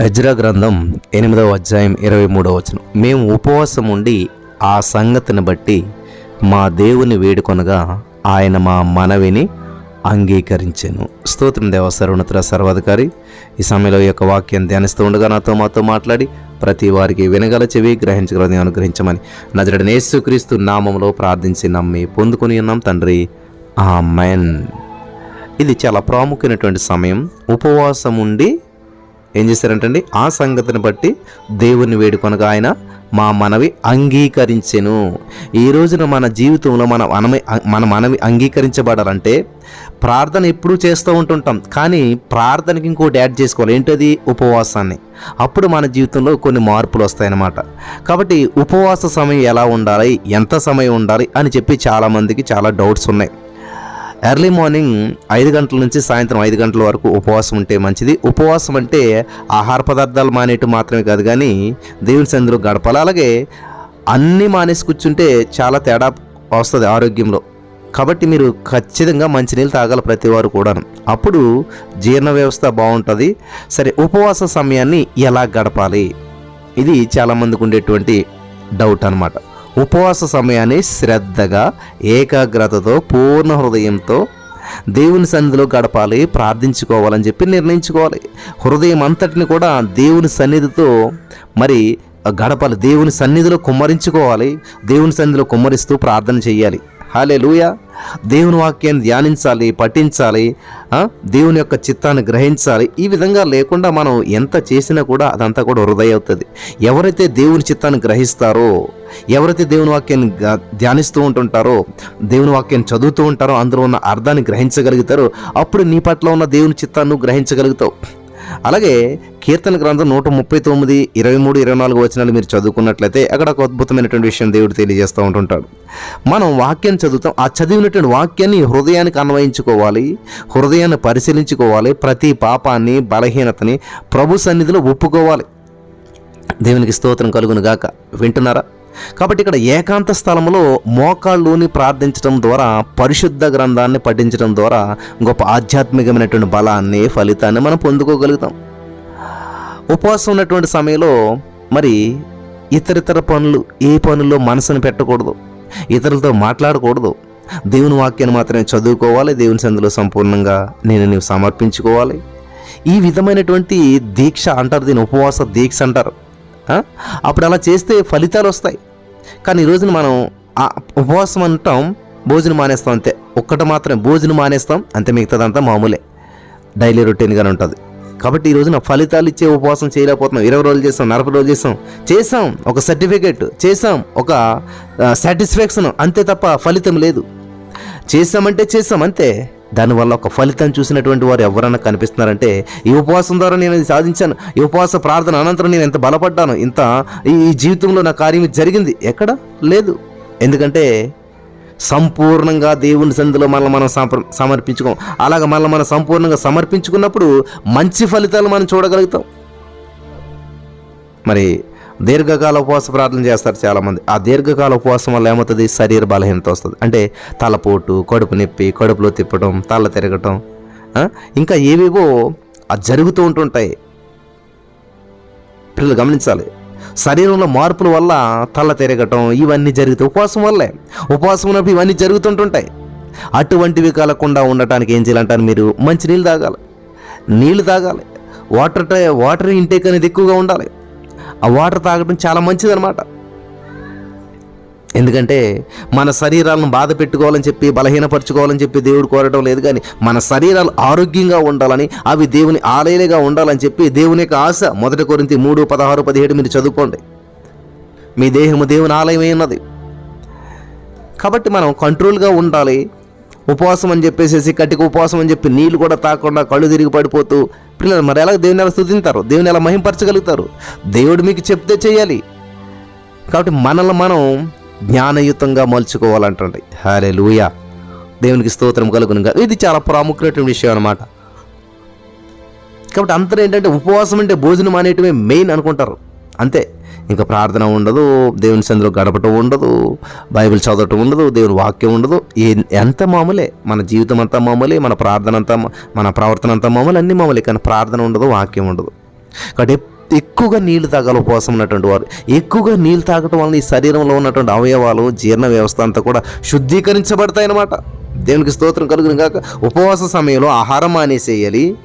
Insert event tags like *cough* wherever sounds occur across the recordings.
అజ్రా గ్రంథం ఎనిమిదవ అధ్యాయం ఇరవై మూడవ వచనం. మేము ఉపవాసం ఉండి ఆ సంగతిని బట్టి మా దేవుని వేడుకొనగా ఆయన మా మనవిని అంగీకరించాను. స్తోత్రం దేవ సర్వనతుల సర్వాధికారి. ఈ సమయంలో ఈ యొక్క వాక్యం ధ్యానిస్తూ ఉండగా నాతో మాతో మాట్లాడి ప్రతి వారికి వినగల చెవి గ్రహించగలని అనుగ్రహించమని. నజరడ యేసుక్రీస్తు నామంలో ప్రార్థించి నమ్మి పొందుకుని ఉన్నాం తండ్రి. ఆమెన్. ఇది చాలా ప్రాముఖ్యమైనటువంటి సమయం. ఉపవాసం ఉండి ఏం చేశారంటండి? ఆ సంగతిని బట్టి దేవుని వేడుకొనగా ఆయన మా మనవి అంగీకరించెను. ఈ రోజున మన జీవితంలో మన మనవి మన మనవి అంగీకరించబడాలంటే ప్రార్థన ఎప్పుడూ చేస్తూ ఉంటుంటాం. కానీ ప్రార్థనకి ఇంకోటి యాడ్ చేసుకోవాలి. ఏంటది? ఉపవాసాన్ని. అప్పుడు మన జీవితంలో కొన్ని మార్పులు వస్తాయన్నమాట. కాబట్టి ఉపవాస సమయం ఎలా ఉండాలి? ఎంత సమయం ఉండాలి? అని చెప్పి చాలామందికి చాలా డౌట్స్ ఉన్నాయి. ఎర్లీ మార్నింగ్ ఐదు గంటల నుంచి సాయంత్రం ఐదు గంటల వరకు ఉపవాసం ఉంటే మంచిది. ఉపవాసం అంటే ఆహార పదార్థాలు మానేయటం మాత్రమే కాదు కానీ దేవుని సందులో గడపాలి. అలాగే అన్నీ మానేసి కూర్చుంటే చాలా తేడా వస్తుంది ఆరోగ్యంలో. కాబట్టి మీరు ఖచ్చితంగా మంచినీళ్ళు తాగాలి ప్రతి వారు కూడాను. అప్పుడు జీర్ణ వ్యవస్థ బాగుంటుంది. సరే ఉపవాస సమయాన్ని ఎలా గడపాలి? ఇది చాలామందికి ఉండేటువంటి డౌట్ అనమాట ఉపవాస సమయాన్ని శ్రద్ధగా ఏకాగ్రతతో పూర్ణ హృదయంతో దేవుని సన్నిధిలో గడపాలి ప్రార్థించుకోవాలని చెప్పి నిర్ణయించుకోవాలి. హృదయం అంతటిని కూడా దేవుని సన్నిధితో మరి గడపాలి. దేవుని సన్నిధిలో కుమ్మరించుకోవాలి. దేవుని సన్నిధిలో కుమ్మరిస్తూ ప్రార్థన చేయాలి. హాలే లూయ దేవుని వాక్యాన్ని ధ్యానించాలి పఠించాలి దేవుని యొక్క చిత్తాన్ని గ్రహించాలి. ఈ విధంగా లేకుండా మనం ఎంత చేసినా కూడా అదంతా కూడా హృదయ అవుతుంది. ఎవరైతే దేవుని చిత్తాన్ని గ్రహిస్తారో ఎవరైతే దేవుని వాక్యాన్ని ధ్యానిస్తూ ఉంటుంటారో దేవుని వాక్యాన్ని చదువుతూ ఉంటారో అందులో ఉన్న అర్థాన్ని గ్రహించగలుగుతారో. అప్పుడు నీ పట్ల ఉన్న దేవుని చిత్తాన్ని గ్రహించగలుగుతావు. అలాగే కీర్తన గ్రంథం నూట ముప్పై తొమ్మిది ఇరవై మూడు ఇరవై నాలుగు వచనాలు మీరు చదువుకున్నట్లయితే అక్కడ ఒక అద్భుతమైనటువంటి విషయం దేవుడు తెలియజేస్తూ ఉంటుంటాడు. మనం వాక్యం చదువుతాం ఆ చదివినటువంటి వాక్యాన్ని హృదయానికి అన్వయించుకోవాలి హృదయాన్ని పరిశీలించుకోవాలి ప్రతి పాపాన్ని బలహీనతని ప్రభు సన్నిధిలో ఒప్పుకోవాలి. దేవునికి స్తోత్రం కలుగును గాక వింటున్నారా? కాబట్టి ఇక్కడ ఏకాంత స్థలంలో మోకాళ్ళుని ప్రార్థించడం ద్వారా పరిశుద్ధ గ్రంథాన్ని పఠించడం ద్వారా గొప్ప ఆధ్యాత్మికమైనటువంటి బలాన్ని ఫలితాన్ని మనం పొందుకోగలుగుతాం. ఉపవాసం ఉన్నటువంటి సమయంలో మరి ఇతరితర పనులు ఏ పనుల్లో మనసును పెట్టకూడదు ఇతరులతో మాట్లాడకూడదు. దేవుని వాక్యాన్ని మాత్రమే చదువుకోవాలి దేవుని సందులో సంపూర్ణంగా నేను నీవు సమర్పించుకోవాలి. ఈ విధమైనటువంటి దీక్ష అంటారు దీని ఉపవాస దీక్ష అంటారు. అప్పుడు అలా చేస్తే ఫలితాలు వస్తాయి. కానీ ఈ రోజున మనం ఆ ఉపవాసం అంటాం భోజనం మానేస్తాం అంతే. ఒక్కటి మాత్రమే భోజనం మానేస్తాం అంతే మిగతాదంతా మామూలే. డైలీ రొటీన్గానే ఉంటుంది. కాబట్టి ఈ రోజున ఫలితాలు ఇచ్చే ఉపవాసం చేయలేకపోతున్నాం. ఇరవై రోజులు చేస్తాం నలభై రోజులు చేస్తాం. చేసాం ఒక సర్టిఫికేట్ చేసాం ఒక సాటిస్ఫాక్షన్ అంతే తప్ప ఫలితం లేదు. చేసామంటే చేసాం అంతే. దానివల్ల ఒక ఫలితం చూసినటువంటి వారు ఎవరన్నా కనిపిస్తున్నారంటే ఈ ఉపవాసం ద్వారా నేను సాధించాను. ఈ ఉపవాస ప్రార్థన అనంతరం నేను ఎంత బలపడ్డాను. ఇంత ఈ జీవితంలో నా కార్యం జరిగింది. ఎక్కడ? లేదు. ఎందుకంటే సంపూర్ణంగా దేవుని సంధిలో మనల్ని మనం సమర్ సమర్పించుకోం. అలాగ మనల్ని మనం సంపూర్ణంగా సమర్పించుకున్నప్పుడు మంచి ఫలితాలు మనం చూడగలుగుతాం. మరి దీర్ఘకాల ఉపవాస ప్రార్థన చేస్తారు చాలామంది. ఆ దీర్ఘకాల ఉపవాసం వల్ల ఏమవుతుంది? శరీర బలహీనత వస్తుంది. అంటే తలపోటు కడుపు నొప్పి కడుపులో తిప్పడం తల తిరగటం ఇంకా ఏవేవో అది జరుగుతూ ఉంటుంటాయి. పిల్లలు గమనించాలి. శరీరంలో మార్పుల వల్ల తల తిరగటం ఇవన్నీ జరుగుతాయి. ఉపవాసం వల్లే. ఉపవాసం ఉన్నప్పుడు ఇవన్నీ జరుగుతుంటుంటాయి. అటువంటివి కలగకుండా ఉండటానికి ఏం చేయాలంటారు మీరు? మంచి నీళ్ళు తాగాలి. నీళ్ళు తాగాలి. వాటర్ వాటర్ ఇంటేక్ అనేది ఎక్కువగా ఉండాలి. వాటర్ తాగడం చాలా మంచిదన్నమాట. ఎందుకంటే మన శరీరాలను బాధ పెట్టుకోవాలని చెప్పి బలహీనపరచుకోవాలని చెప్పి దేవుడు కోరడం లేదు కానీ మన శరీరాలు ఆరోగ్యంగా ఉండాలని అవి దేవుని ఆలయాలుగా ఉండాలని చెప్పి దేవుని యొక్క ఆశ. మొదటి కొరింత మూడు పదహారు పదిహేడు మీరు చదువుకోండి. మీ దేహము దేవుని ఆలయమే ఉన్నది. కాబట్టి మనం కంట్రోల్గా ఉండాలి. ఉపవాసం అని చెప్పేసి కట్టికి ఉపవాసం అని చెప్పి నీళ్ళు కూడా తాకుండా కళ్ళు తిరిగి పడిపోతూ పిల్లలు మరి ఎలా దేవుని ఎలా స్థుతింటారు దేవుని ఎలా మహింపరచగలుగుతారు? దేవుడు మీకు చెప్తే చేయాలి. కాబట్టి మనల్ని మనం జ్ఞానయుతంగా మలుచుకోవాలంటండి. హరే లూయ దేవునికి స్తోత్రం కలుగునుగా. ఇది చాలా ప్రాముఖ్యమైన విషయం అనమాట కాబట్టి అందరూ ఏంటంటే ఉపవాసం అంటే భోజనం అనేటివే మెయిన్ అనుకుంటారు. అంతే. ఇంకా ప్రార్థన ఉండదు దేవుని సందులో గడపటం ఉండదు బైబిల్ చదవటం ఉండదు దేవుని వాక్యం ఉండదు. ఏ- ఎంత మామూలే. మన జీవితం అంతా మామూలే మన ప్రార్థన అంతా మన ప్రవర్తన అంతా మామూలు అన్ని మామూలే కానీ ప్రార్థన ఉండదు వాక్యం ఉండదు. కాబట్టి ఎక్కువగా నీళ్ళు తాగాలి ఉపవాసం ఉన్నటువంటి వారు ఎక్కువగా నీళ్ళు తాగటం వలన ఈ శరీరంలో ఉన్నటువంటి అవయవాలు జీర్ణ వ్యవస్థ అంతా కూడా శుద్ధీకరించబడతాయి అన్నమాట. దేవునికి స్తోత్రం కలుగును కాక ఉపవాస సమయంలో ఆహారం మానేసేయాలి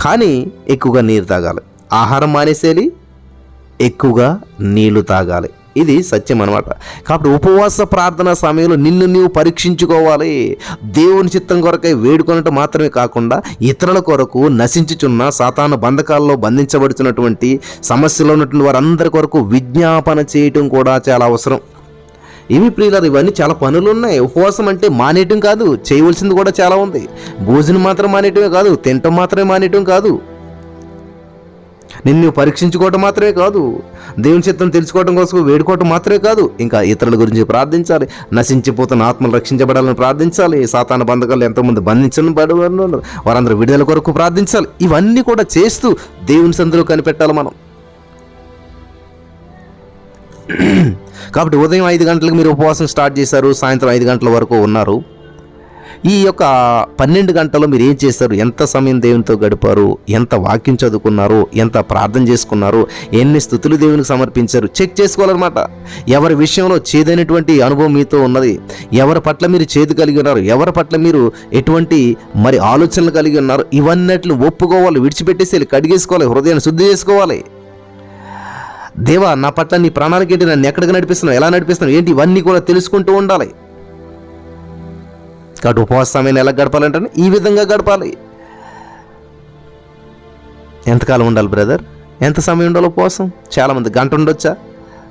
కానీ ఎక్కువగా నీరు తాగాలి. ఆహారం మానేసేయాలి ఎక్కువగా నీళ్ళు తాగాలి. ఇది సత్యం అనమాట కాబట్టి ఉపవాస ప్రార్థన సమయంలో నిన్ను నీవు పరీక్షించుకోవాలి. దేవుని చిత్తం కొరకై వేడుకొనటం మాత్రమే కాకుండా ఇతరుల కొరకు నశించుచున్న సాతాను బంధకాల్లో బంధించబడుతున్నటువంటి సమస్యలో ఉన్నటువంటి వారందరి కొరకు విజ్ఞాపన చేయటం కూడా చాలా అవసరం. ఇవి ప్రియులారు ఇవన్నీ చాలా పనులు ఉన్నాయి ఉపవాసం అంటే మానేయటం కాదు చేయవలసింది కూడా చాలా ఉంది. భోజనం మాత్రం మానేయటమే కాదు తినటం మాత్రమే మానేయటం కాదు. నిన్ను పరీక్షించుకోవటం మాత్రమే కాదు దేవుని చిత్తం తెలుసుకోవటం కోసం వేడుకోవటం మాత్రమే కాదు ఇంకా ఇతరుల గురించి ప్రార్థించాలి. నశించిపోతున్న ఆత్మలు రక్షించబడాలని ప్రార్థించాలి. సాతాన బంధకాలు ఎంతోమంది బంధించని పడు వారందరూ విడుదల కొరకు ప్రార్థించాలి. ఇవన్నీ కూడా చేస్తూ దేవుని సందులో కనిపెట్టాలి మనం. *clears throat* కాబట్టి ఉదయం ఐదు గంటలకు మీరు ఉపవాసం స్టార్ట్ చేశారు సాయంత్రం ఐదు గంటల వరకు ఉన్నారు. ఈ యొక్క పన్నెండు గంటలు మీరు ఏం చేస్తారు? ఎంత సమయం దేవునితో గడిపారు? ఎంత వాక్యం చదువుకున్నారు? ఎంత ప్రార్థన చేసుకున్నారు? ఎన్ని స్థుతులు దేవునికి సమర్పించారు? చెక్ చేసుకోవాలన్నమాట. ఎవరి విషయంలో చేదైనటువంటి అనుభవం మీతో ఉన్నది? ఎవరి పట్ల మీరు చేదు కలిగి ఉన్నారు? ఎవరి పట్ల మీరు ఎటువంటి మరి ఆలోచనలు కలిగి ఉన్నారు? ఇవన్నట్లు ఒప్పుకోవాలి విడిచిపెట్టేసి కడిగేసుకోవాలి హృదయాన్ని శుద్ధి చేసుకోవాలి. దేవా నా పట్ల నీ ప్రాణానికి ఏంటి? నన్ను ఎక్కడికి నడిపిస్తున్నావు? ఎలా నడిపిస్తున్నావు? ఏంటి? ఇవన్నీ కూడా తెలుసుకుంటూ ఉండాలి. కాబట్టి ఉపవాస సమయాన్ని ఎలా గడపాలంటే ఈ విధంగా గడపాలి. ఎంతకాలం ఉండాలి బ్రదర్? ఎంత సమయం ఉండాలి ఉపవాసం? చాలామంది గంట ఉండొచ్చా?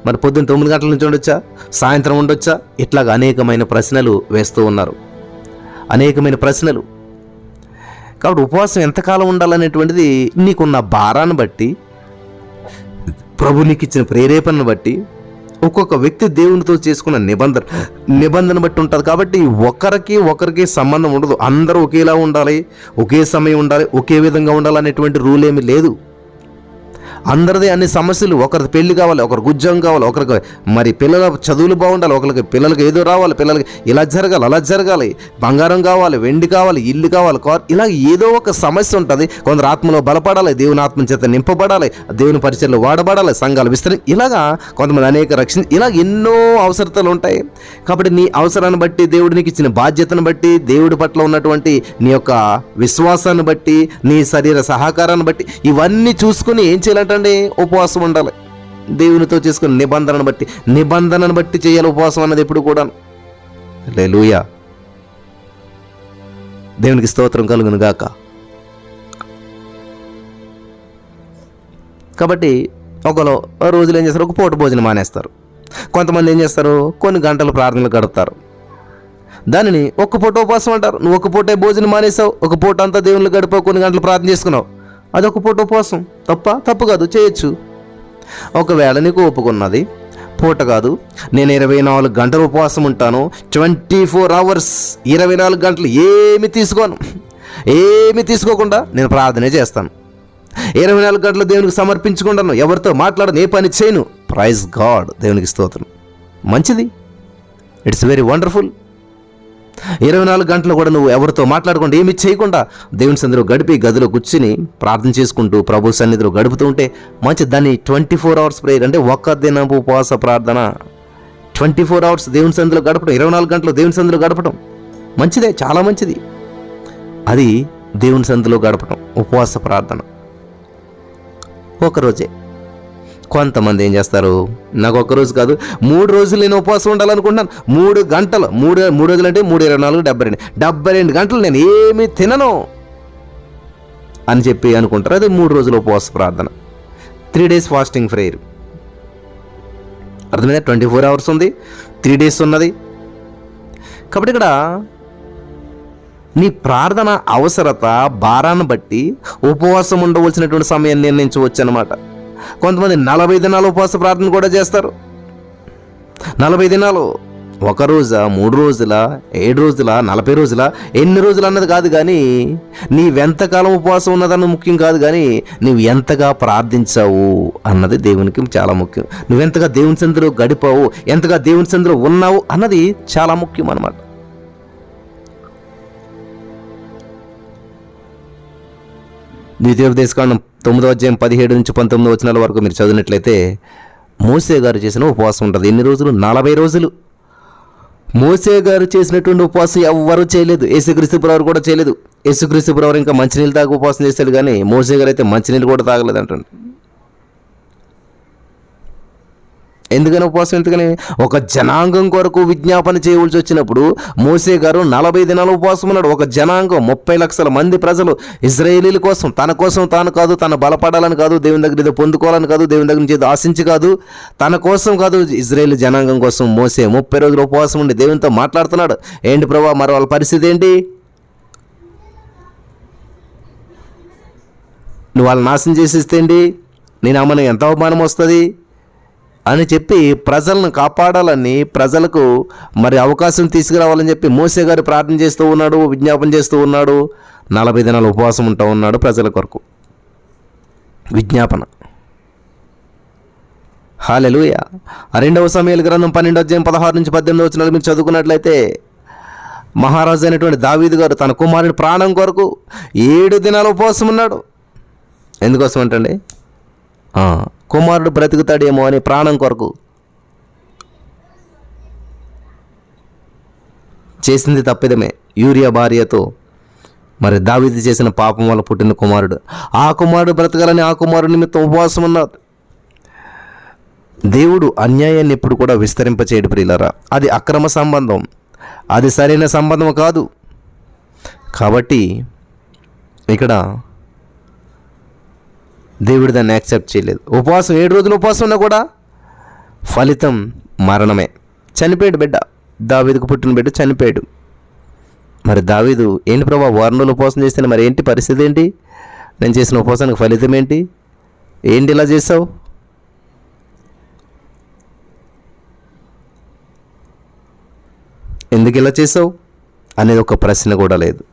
మరి పొద్దున్న తొమ్మిది గంటల నుంచి ఉండొచ్చా? సాయంత్రం ఉండొచ్చా? ఇట్లాగా అనేకమైన ప్రశ్నలు వేస్తూ ఉన్నారు. అనేకమైన ప్రశ్నలు. కాబట్టి ఉపవాసం ఎంతకాలం ఉండాలనేటువంటిది నీకున్న భారాన్ని బట్టి ప్రభు నీకు ఇచ్చిన ప్రేరేపణను బట్టి ఒక్కొక్క వ్యక్తి దేవునితో చేసుకున్న నిబంధన నిబంధన బట్టి ఉంటుంది. కాబట్టి ఒకరికి ఒకరికి సంబంధం ఉండదు. అందరూ ఒకేలా ఉండాలి ఒకే సమయం ఉండాలి ఒకే విధంగా ఉండాలి అనేటువంటి రూల్ ఏమీ లేదు. అందరిది అన్ని సమస్యలు ఒకరికి పెళ్ళి కావాలి ఒకరికి ఉద్యోగం కావాలి ఒకరికి మరి పిల్లల చదువులు బాగుండాలి ఒకరికి పిల్లలకి ఏదో రావాలి పిల్లలకి ఇలా జరగాలి అలా జరగాలి. బంగారం కావాలి వెండి కావాలి ఇల్లు కావాలి కార్ ఇలా ఏదో ఒక సమస్య ఉంటుంది. కొందరు ఆత్మలో బలపడాలి దేవుని ఆత్మ చేత నింపబడాలి దేవుని పరిచయలు వాడబడాలి సంఘాలు విస్తరి ఇలాగా కొంతమంది అనేక రక్షణ ఇలా ఎన్నో అవసరతలు ఉంటాయి. కాబట్టి నీ అవసరాన్ని బట్టి దేవుడు నీకు ఇచ్చిన బాధ్యతను బట్టి దేవుడి పట్ల ఉన్నటువంటి నీ యొక్క విశ్వాసాన్ని బట్టి నీ శరీర సహకారాన్ని బట్టి ఇవన్నీ చూసుకుని ఏం చేయాలంటే ఉపవాసం ఉండాలి. దేవునితో చేసుకున్న నిబంధనను బట్టి నిబంధనను బట్టి చేయాలి ఉపవాసం అన్నది ఎప్పుడు కూడా. లూయా దేవునికి స్తోత్రం కలుగును గాక కాబట్టి ఒకరు రోజులు ఏం చేస్తారు? ఒక పూట భోజనం మానేస్తారు. కొంతమంది ఏం చేస్తారు? కొన్ని గంటలు ప్రార్థనలు గడుపుతారు దానిని ఒక్క పూట ఉపవాసం అంటారు. నువ్వు ఒక పూటే భోజనం మానేసావు ఒక పూట అంతా దేవుళ్ళు గడిపావు కొన్ని గంటలు ప్రార్థన చేసుకున్నావు. అదొక పూట ఉపవాసం. తప్ప తప్పు కాదు చేయొచ్చు. ఒకవేళ నీకు ఒప్పుకున్నది పూట కాదు నేను ఇరవై నాలుగు గంటలు ఉపవాసం ఉంటాను ట్వంటీ ఫోర్ అవర్స్ ఇరవై నాలుగు గంటలు ఏమి తీసుకోను. ఏమి తీసుకోకుండా నేను ప్రార్థనే చేస్తాను. ఇరవై నాలుగు గంటలు దేవునికి సమర్పించుకుంటాను. ఎవరితో మాట్లాడను ఏ పని చేయను. ప్రైజ్ గాడ్ దేవునికి స్తోత్రం. మంచిది. ఇట్స్ వెరీ వండర్ఫుల్ ఇరవై నాలుగు గంటలు కూడా నువ్వు ఎవరితో మాట్లాడకుండా ఏమి చేయకుండా దేవుని సన్నిధిలో గడిపి గదిలో కూర్చుని ప్రార్థన చేసుకుంటూ ప్రభు సన్నిధిలో గడుపుతూ ఉంటే మంచి దాన్ని ట్వంటీ ఫోర్ అవర్స్ ప్రేయర్ అంటే ఒక్క దినపు ఉపవాస ప్రార్థన. ట్వంటీ ఫోర్ అవర్స్ దేవుని సన్నిధిలో గడపడం ఇరవై నాలుగు గంటలు దేవుని సన్నిధిలో గడపడం మంచిదే చాలా మంచిది. అది దేవుని సన్నిధిలో గడపడం ఉపవాస ప్రార్థన. ఒకరోజే కొంతమంది ఏం చేస్తారు? నాకు ఒక్క రోజు కాదు మూడు రోజులు నేను ఉపవాసం ఉండాలనుకుంటున్నాను. మూడు గంటలు మూడు మూడు రోజులు అంటే మూడు ఇరవై నాలుగు డెబ్బై రెండు. డెబ్బై రెండు గంటలు నేను ఏమీ తినను అని చెప్పి అనుకుంటారు. అది మూడు రోజులు ఉపవాస ప్రార్థన. Three days fasting prayer. అర్థమైందా? ట్వంటీ ఫోర్ అవర్స్ ఉంది త్రీ డేస్ ఉన్నది. కాబట్టి ఇక్కడ నీ ప్రార్థన అవసరత భారాన్ని బట్టి ఉపవాసం ఉండవలసినటువంటి సమయాన్ని నిర్ణయించవచ్చు అనమాట కొంతమంది నలభై దినాలు ఉపవాస ప్రార్థన కూడా చేస్తారు. నలభై దినాలు ఒక రోజా మూడు రోజుల ఏడు రోజుల నలభై రోజుల ఎన్ని రోజులు అన్నది కాదు కానీ నీవెంతకాలం ఉపవాసం ఉన్నదన్నది ముఖ్యం కాదు కానీ నువ్వు ఎంతగా ప్రార్థించావు అన్నది దేవునికి చాలా ముఖ్యం. నువ్వెంతగా దేవుని సందులో గడిపావు ఎంతగా దేవుని సందులో ఉన్నావు అన్నది చాలా ముఖ్యం అన్నమాట. ద్వితీయోపదేశకాండం తొమ్మిదో అధ్యాయం పదిహేడు నుంచి పంతొమ్మిది వచనాల వరకు మీరు చదివినట్లయితే మోసే గారు చేసిన ఉపవాసం ఉంటుంది. ఎన్ని రోజులు? నలభై రోజులు. మోసే గారు చేసినటువంటి ఉపవాసం ఎవ్వరూ చేయలేదు. యేసుక్రీస్తు ప్రవర్ కూడా చేయలేదు. యేసుక్రీస్తు ప్రవర్ ఇంకా మంచినీళ్ళు తాగి ఉపవాసం చేశాడు కానీ మోసే గారు అయితే మంచినీళ్ళు కూడా తాగలేదు అంటుండే. ఎందుకని ఉపవాసం? ఎందుకని? ఒక జనాంగం కొరకు విజ్ఞాపన చేయవలసి వచ్చినప్పుడు మోసే గారు నలభై దినాలు ఉపవాసం ఉన్నాడు. ఒక జనాంగం ముప్పై లక్షల మంది ప్రజలు ఇజ్రాయేలీల కోసం తన కోసం తాను కాదు తను బలపడాలని కాదు దేవుని దగ్గర ఏదో పొందుకోవాలని కాదు దేవుని దగ్గర నుంచి ఏదో ఆశించి కాదు తన కోసం కాదు ఇజ్రాయేల్ జనాంగం కోసం మోసే ముప్పై రోజులు ఉపవాసం ఉండి దేవునితో మాట్లాడుతున్నాడు. ఏంటి ప్రభా మరి వాళ్ళ పరిస్థితి ఏంటి? నువ్వు వాళ్ళని నాశనం చేసేస్తే ఏంటి? నేను అమ్మని ఎంత అవమానం వస్తుంది? అని చెప్పి ప్రజలను కాపాడాలని ప్రజలకు మరి అవకాశం తీసుకురావాలని చెప్పి మోసే గారు ప్రార్థన చేస్తూ ఉన్నాడు విజ్ఞాపన చేస్తూ ఉన్నాడు. నలభై దినాలు ఉపవాసం ఉంటా ఉన్నాడు ప్రజల కొరకు. విజ్ఞాపన. హాలెలుయ రెండవ సమయాల గ్రంథం పన్నెండు అధ్యాయం పదహారు నుంచి పద్దెనిమిది వచ్చిన మీరు చదువుకున్నట్లయితే మహారాజు అయినటువంటి దావీదు గారు తన కుమారుని ప్రాణం కొరకు ఏడు దినాలు ఉపవాసం ఉన్నాడు. ఎందుకోసం అంటండి కుమారుడు బ్రతుకుతాడేమో అని ప్రాణం కొరకు చేసింది తప్పిదమే. యూరియా భార్యతో మరి దావిది చేసిన పాపం వల్ల పుట్టిన కుమారుడు. ఆ కుమారుడు బ్రతకాలని ఆ కుమారుడు నిమిత్తం ఉపవాసం ఉన్నారు దేవుడు అన్యాయాన్ని ఎప్పుడు కూడా విస్తరింపచేయడు ప్రియులరా. అది అక్రమ సంబంధం. అది సరైన సంబంధం కాదు. కాబట్టి ఇక్కడ దేవుడు దాన్ని యాక్సెప్ట్ చేయలేదు. ఉపవాసం ఏడు రోజులు ఉపవాసం ఉన్నా కూడా ఫలితం మరణమే. చనిపోయాడు బిడ్డ. దావీదుకు పుట్టిన బిడ్డ చనిపోయాడు. మరి దావీదు ఏంటి ప్రభా? వారం రోజులు ఉపవాసం చేస్తే మరి ఏంటి పరిస్థితి ఏంటి? నేను చేసిన ఉపవాసానికి ఫలితం ఏంటి? ఏంటి ఇలా చేసావు? ఎందుకు ఇలా చేసావు? అనేది ఒక ప్రశ్న కూడా లేదు.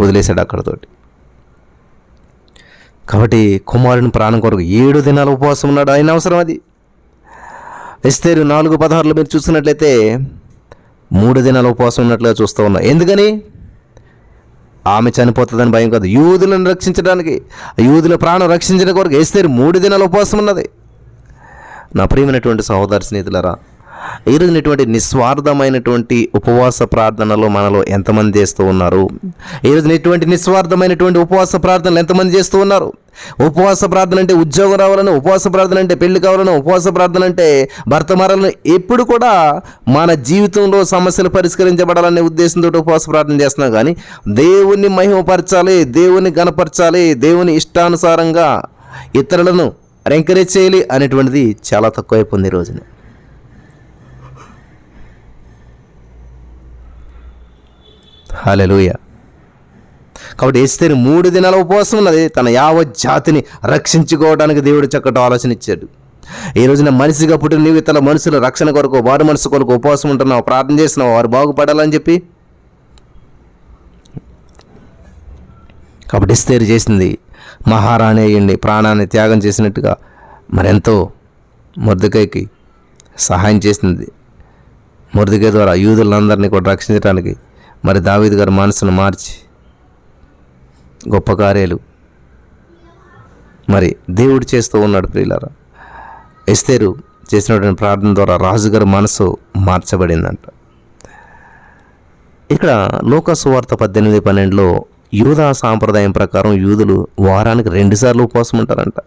వదిలేశాడు అక్కడతోటి. కాబట్టి కుమారుని ప్రాణం కొరకు ఏడు దినాలు ఉపవాసం ఉన్నాడు. ఆయన అవసరం అది. ఎస్తేరు నాలుగు పదహారులు మీరు చూసినట్లయితే మూడు దినాలు ఉపవాసం ఉన్నట్లుగా చూస్తూ ఉన్నా. ఎందుకని? ఆమె చనిపోతుందని భయం కాదు. యూదులను రక్షించడానికి యూదుల ప్రాణం రక్షించిన కొరకు ఎస్తేరు మూడు దినాల ఉపవాసం ఉన్నది. నా ప్రియమైనటువంటి సహోదర స్నేహితులరా ఈరోజు ఇటువంటి నిస్వార్థమైనటువంటి ఉపవాస ప్రార్థనలు మనలో ఎంతమంది చేస్తూ ఉన్నారు? ఈరోజు ఇటువంటి నిస్వార్థమైనటువంటి ఉపవాస ప్రార్థనలు ఎంతమంది చేస్తూ ఉన్నారు? ఉపవాస ప్రార్థన అంటే ఉద్యోగం రావాలని ఉపవాస ప్రార్థన అంటే పెళ్ళి కావాలని ఉపవాస ప్రార్థన అంటే భర్త మారాలని ఎప్పుడు కూడా మన జీవితంలో సమస్యలు పరిష్కరించబడాలనే ఉద్దేశంతో ఉపవాస ప్రార్థన చేస్తున్నాం కానీ దేవుణ్ణి మహిమపరచాలి దేవుని గణపరచాలి దేవుని ఇష్టానుసారంగా ఇతరులను ఎంకరేజ్ చేయాలి అనేటువంటిది చాలా తక్కువైపోయింది ఈ రోజున. హాలెలూయ కాబట్టి ఎస్తేని మూడు దినాల ఉపవాసం ఉన్నది. తన యావత్ జాతిని రక్షించుకోవడానికి దేవుడు చక్కటి ఆలోచన ఇచ్చాడు. ఈ రోజున మనిషిగా పుట్టిన నీవు ఇతర మనుషుల రక్షణ కొరకు వారి మనసు కొరకు ఉపవాసం ఉంటున్నావు ప్రార్థన చేస్తున్నావు వారు బాగుపడాలని చెప్పి. కాబట్టి ఇస్తేరు చేసింది మహారాణి అయ్యండి ప్రాణాన్ని త్యాగం చేసినట్టుగా మరెంతో మురదకాయకి సహాయం చేసింది. మురదకాయ ద్వారా యూదులందరినీ కూడా రక్షించడానికి మరి దావీద్ గారి మనసును మార్చి గొప్ప కార్యాలు మరి దేవుడు చేస్తూ ఉన్నాడు ప్రియులారా. ఎస్తేరు చేసినటువంటి ప్రార్థన ద్వారా రాజుగారి మనసు మార్చబడిందంట. ఇక్కడ లోకసువార్త పద్దెనిమిది పన్నెండులో యూదా సాంప్రదాయం ప్రకారం యూదులు వారానికి రెండుసార్లు ఉపవాసం ఉంటారంట.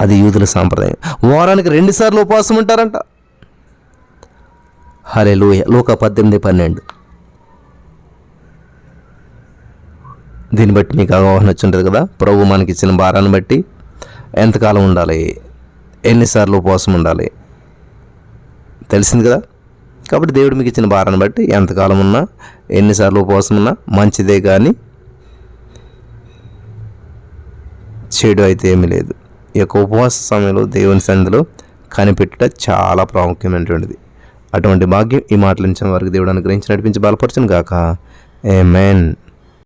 అది యూదుల సాంప్రదాయం. వారానికి రెండుసార్లు ఉపవాసం ఉంటారంట. హరే లోయ లోక పద్దెనిమిది పన్నెండు. దీన్ని బట్టి మీకు అవగాహన వచ్చి ఉంటుంది కదా? ప్రభు మనకి ఇచ్చిన భారాన్ని బట్టి ఎంతకాలం ఉండాలి? ఎన్నిసార్లు ఉపవాసం ఉండాలి? తెలిసింది కదా? కాబట్టి దేవుడు మీకు ఇచ్చిన భారాన్ని బట్టి ఎంతకాలం ఉన్నా ఎన్నిసార్లు ఉపవాసం ఉన్నా మంచిదే కానీ చెడు అయితే ఏమీ లేదు. ఈ యొక్క ఉపవాస సమయంలో దేవుని సన్నిధిలో కనిపెట్టడం చాలా ప్రాముఖ్యమైనటువంటిది. అటువంటి భాగ్యం ఈ మాటలు ఇచ్చిన వారికి దేవుడు అనుగ్రహించి నడిపించి బలపరచను గాక ఏ మెన్